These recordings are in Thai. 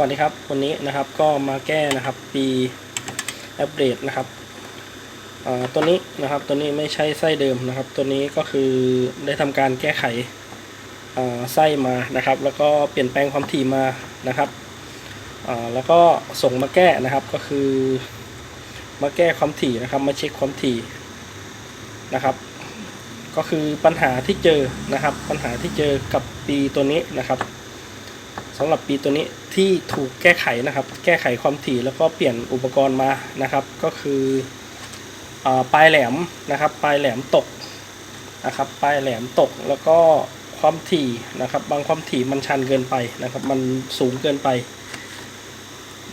วัสดีครับ วันนี้นะครับก็มาแก้นะครับปีอัปเดตนะครับตัวนี้นะครับตัวนี้ไม่ใช่ไส้เดิมนะครับ ตัวนี้ก็คือได้ทำการแก้ไขไส้มานะครับ แล้วก็เปลี่ยนแปลงความถี่มานะครับแล้วก็ส่งมาแก้นะครับก็คือ มาแก้ความถี่นะครับ มาเช็คความถี่นะครับ ก็คือปัญหาที่เจอนะครับ ปัญหาที่เจอกับปีตัวนี้นะครับสำหรับปีตัวนี้ ที่ถูกแก้ไขนะครับ แก้ไขความถี่แล้วก็เปลี่ยนอุปกรณ์มานะครับ ก็คืออปลายแหลมนะครับ ปลายแหลมตกนะครับ ปลายแหลมตกแล้วก็ความถี่นะครับ บางความถี่มันชันเกินไปนะครับ มันสูงเกินไป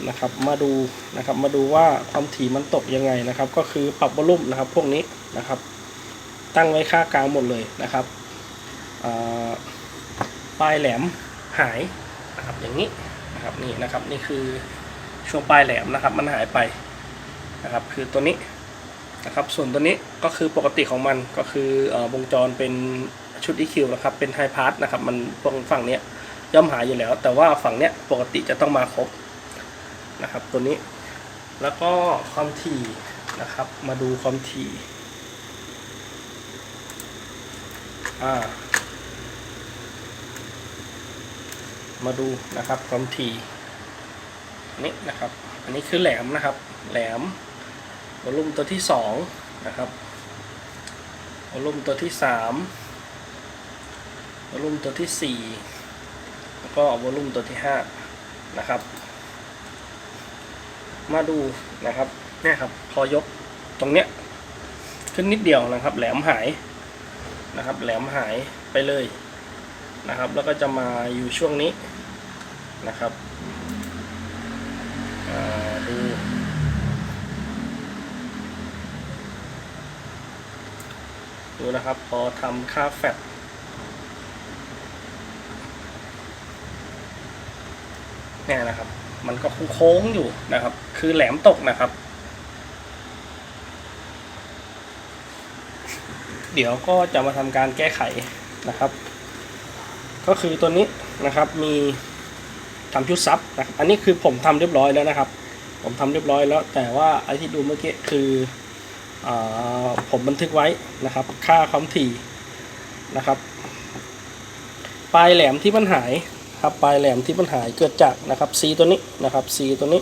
นะครับ มาดูนะครับ มาดูว่าความถี่มันตกยังไงนะครับ ก็คือปรับวอลลุ่มนะครับ พวกนี้นะครับ ตั้งไว้ค่ากลางหมดเลยนะครับปลายแหลมหายนะครับอย่างนี้ นะครับนี่นะครับนี่คือช่วงปลายแหลมนะครับ มันหายไปนะครับ คือตัวนี้นะครับ ส่วนตัวนี้ก็คือปกติของมันก็คือเออวงจรเป็นชุด EQ นะครับเป็นไฮพาสนะครับมันตรงฝั่งเนี้ยย่อมหายอยู่แล้ว แต่ว่าฝั่งเนี้ยปกติจะต้องมาครบนะครับ ตัวนี้แล้วก็ความถี่นะครับ มาดูความถี่อ่า มาดูนะครับความถี่นี่นะครับ อันนี้คือแหลมนะครับ แหลมวอลลุ่มตัวที่สองนะครับวอลลุ่มตัวที่สามวอลลุ่มตัวที่สี่แล้วก็วอลลุ่มตัวที่ห้านะครับ มาดูนะครับเนี่ยครับพอยกตรงเนี้ยขึ้นนิดเดียวนะครับ แหลมหายนะครับ แหลมหายไปเลย นะครับ แล้วก็จะมาอยู่ช่วงนี้นะครับดูดูนะครับ พอทำค่าแฟตเนี่ยนะครับ มันก็โค้งอยู่นะครับ คือแหลมตกนะครับ เดี๋ยวก็จะมาทำการแก้ไขนะครับ ก็คือตัวนี้นะครับมีทำชุดซับนะครับอันนี้คือผมทำเรียบร้อยแล้วนะครับ ผมทำเรียบร้อยแล้ว แต่ว่าไอที่ดูเมื่อกี้คืออผมบันทึกไว้นะครับ ค่าความถี่นะครับ ปลายแหลมที่มันหายครับปลายแหลมที่มันหายเกิดจากนะครับ C ตัวนี้นะครับ C ตัวนี้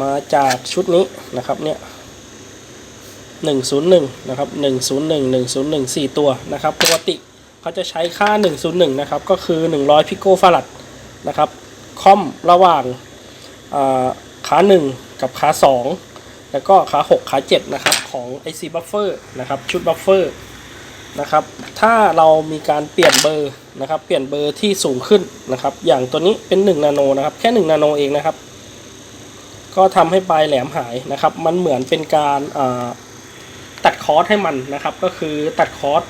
มาจากชุดนี้นะครับเนี่ย101นะครับ101 101 4 ตัวนะครับปกติ เขาจะใช้ค่า 101 นะครับ ก็คือ 100 พิโกฟารัดนะครับคอมระหว่างาขา1 กับขา2 แล้วก็ขา6ขา7นะครับของ IC Buffer นะครับชุด Buffer นะครับถ้าเรามีการเปลี่ยนเบอร์นะครับ เปลี่ยนเบอร์ที่สูงขึ้นนะครับ อย่างตัวนี้เป็น 1 นาโนนะครับ แค่ 1 นาโนเองนะครับ ก็ทำให้ปลายแหลมหายนะครับ มันเหมือนเป็นการาตัดคอร์สให้มันนะครับ ก็คือตัดคอร์ส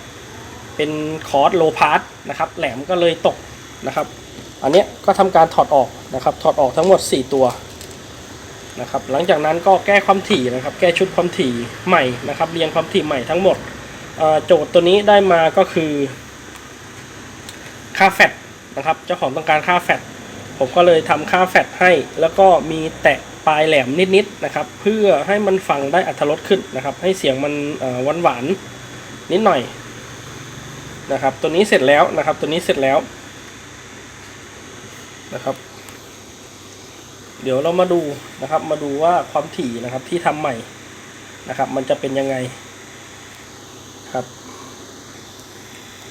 เป็นคอร์สโลพาร์ตนะครับ แหลมก็เลยตกนะครับ อันนี้ก็ทำการถอดออกนะครับ ถอดออกทั้งหมด 4 ตัวนะครับ หลังจากนั้นก็แก้ความถี่นะครับ แก้ชุดความถี่ใหม่นะครับ เรียงความถี่ใหม่ทั้งหมด โจทย์ตัวนี้ได้มาก็คือ ค่าแฟตนะครับ เจ้าของต้องการค่าแฟตผมก็เลยทำค่าแฟตให้ แล้วก็มีแตะปลายแหลมนิดๆนะครับ เพื่อให้มันฟังได้อัตรสขึ้นนะครับ ให้เสียงมันหวานๆนิดหน่อย นะครับ ตัวนี้เสร็จแล้วนะครับ ตัวนี้เสร็จแล้วนะครับ เดี๋ยวเรามาดูนะครับ มาดูว่าความถี่นะครับที่ทำใหม่นะครับ มันจะเป็นยังไงครับ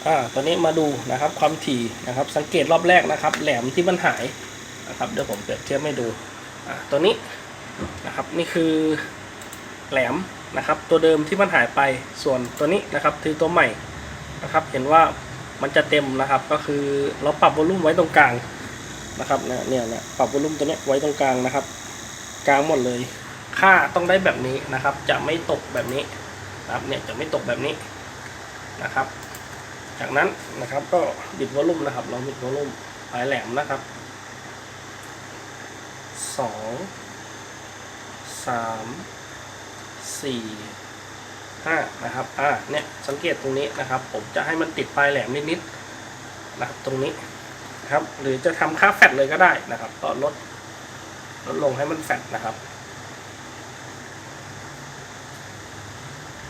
อ่าตัวนี้มาดูนะครับความถี่นะครับ สังเกตรอบแรกนะครับ แหลมที่มันหายนะครับเดี๋ยวผมเปรียบเทียบให้ดูอ่าตัวนี้นะครับนี่คือแหลมนะครับ ตัวเดิมที่มันหายไปส่วนตัวนี้นะครับคือตัวใหม่ นะครับ เห็นว่ามันจะเต็มนะครับ ก็คือเราปรับวอลลุ่มไว้ตรงกลางนะครับเนี่ยเนี่ยนะปรับวอลลุ่มตัวนี้ไว้ตรงกลางนะครับ กลางหมดเลย ค่าต้องได้แบบนี้นะครับ จะไม่ตกแบบนี้นะครับเนี่ยจะไม่ตกแบบนี้นะครับ จากนั้นนะครับก็บิดวอลลุ่มนะครับ เราบิดวอลลุ่มปลายแหลมนะครับสองสามสี่ ห้านะครับอ่าเนี่ยสังเกตตรงนี้นะครับ ผมจะให้มันติดปลายแหลมนิดๆนะครับตรงนี้นะครับ หรือจะทำค่าแฟตเลยก็ได้นะครับ ก็ลดลดลงให้มันแฟตนะครับ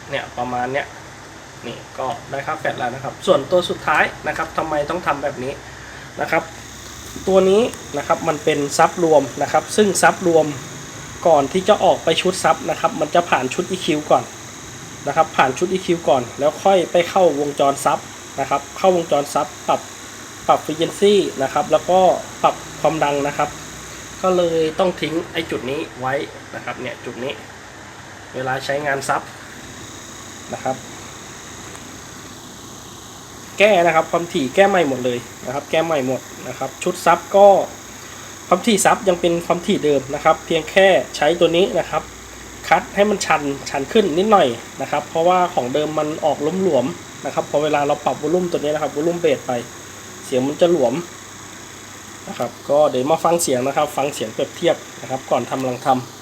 เนี่ยประมาณเนี้ยนี่ก็ได้ค่าแฟตแล้วนะครับ ส่วนตัวสุดท้ายนะครับทำไมต้องทำแบบนี้นะครับ ตัวนี้นะครับมันเป็นซับรวมนะครับ ซึ่งซับรวมก่อนที่จะออกไปชุดซับนะครับ มันจะผ่านชุด EQ ก่อน นะครับผ่านชุด EQ ก่อน แล้วค่อยไปเข้าวงจรซับนะครับ เข้าวงจรซับปรับปรับ frequency นะครับ แล้วก็ปรับความดังนะครับ ก็เลยต้องทิ้งไอ้จุดนี้ไว้นะครับเนี่ยจุดนี้ เวลาใช้งานซับนะครับ แก้นะครับความถี่แก้ใหม่หมดเลยนะครับ แก้ใหม่หมดนะครับ ชุดซับก็ความถี่ซับยังเป็นความถี่เดิมนะครับ เพียงแค่ใช้ตัวนี้นะครับ คัดให้มันชันชันขึ้นนิดหน่อยนะครับ เพราะว่าของเดิมมันออกล้มหลวมนะครับพอเวลาเราปรับวอลลุ่มตัวนี้นะครับวอลลุ่มเบสไป เสียงมันจะหลวมนะครับ ก็เดี๋ยวมาฟังเสียงนะครับ ฟังเสียงเปรียบเทียบนะครับ ก่อนทำลังทำ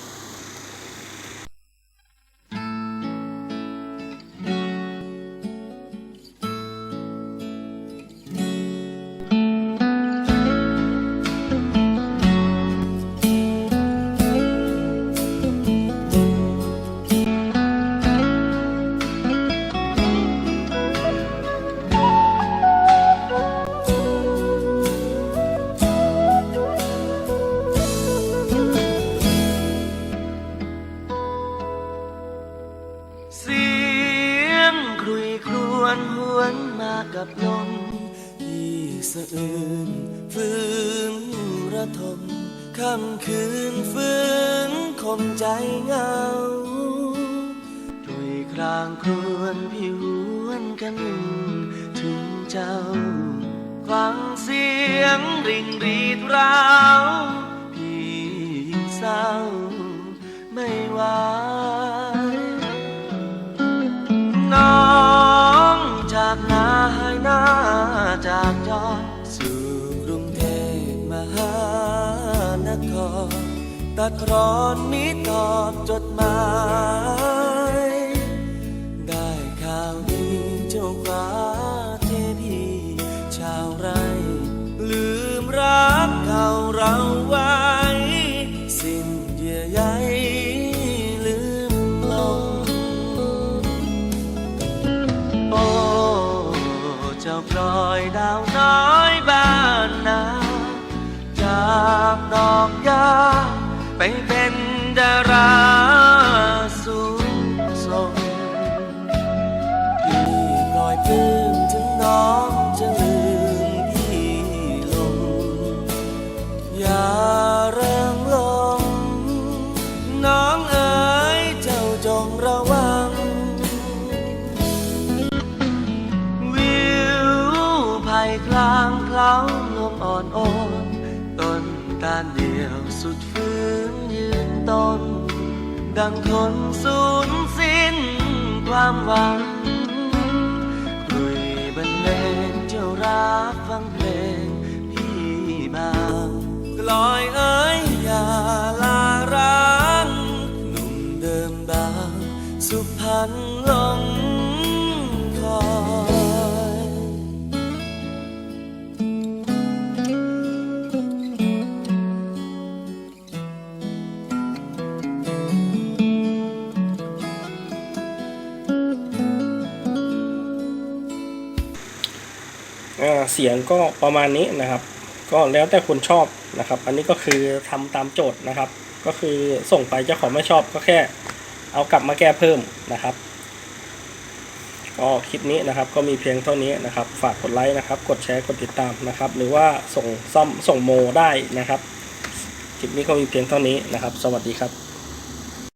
วนมากับลมที่สะอื้นฟื้นระทมค่ำคืนฟื้นคมใจเงาดุยครางครวนพิหวนกันถึงเจ้า ฟังเสียงริ่งรีดร้าวพี่เศร้าไม่วน้ จากจอสู่กรุงเทพมหานครตัดรอนนี้ตอบจดหมาย ได้ข่าวดีเจ้าฟ้าเทพีชาวไร่ ลืมรักเก่าเราไว้ สิ้นเยื่อใย อกยา ไปเป็นดาราสูงส่งพี่ปล่อยปลื้มถึงน้องจะลืมพี่ลง อย่าเริงลง น้องเอ๋ยเจ้าจงระวัง วิวไผ่กลางเคล้าลมอ่อนโอน ตารเดียวสุดฟื้นยืนต้น ดังคนสูญสิ้นความหวัง เสียงก็ประมาณนี้นะครับ ก็แล้วแต่คนชอบนะครับ อันนี้ก็คือทำตามโจทย์นะครับ ก็คือส่งไปเจ้าของไม่ชอบก็แค่เอากลับมาแก้เพิ่มนะครับก็คลิปนี้นะครับก็มีเพียงเท่านี้นะครับ ฝากกดไลค์นะครับ กดแชร์กดติดตามนะครับ หรือว่าส่งซ่อมส่งโมได้นะครับ คลิปนี้ก็มีเพียงเท่านี้นะครับ สวัสดีครับ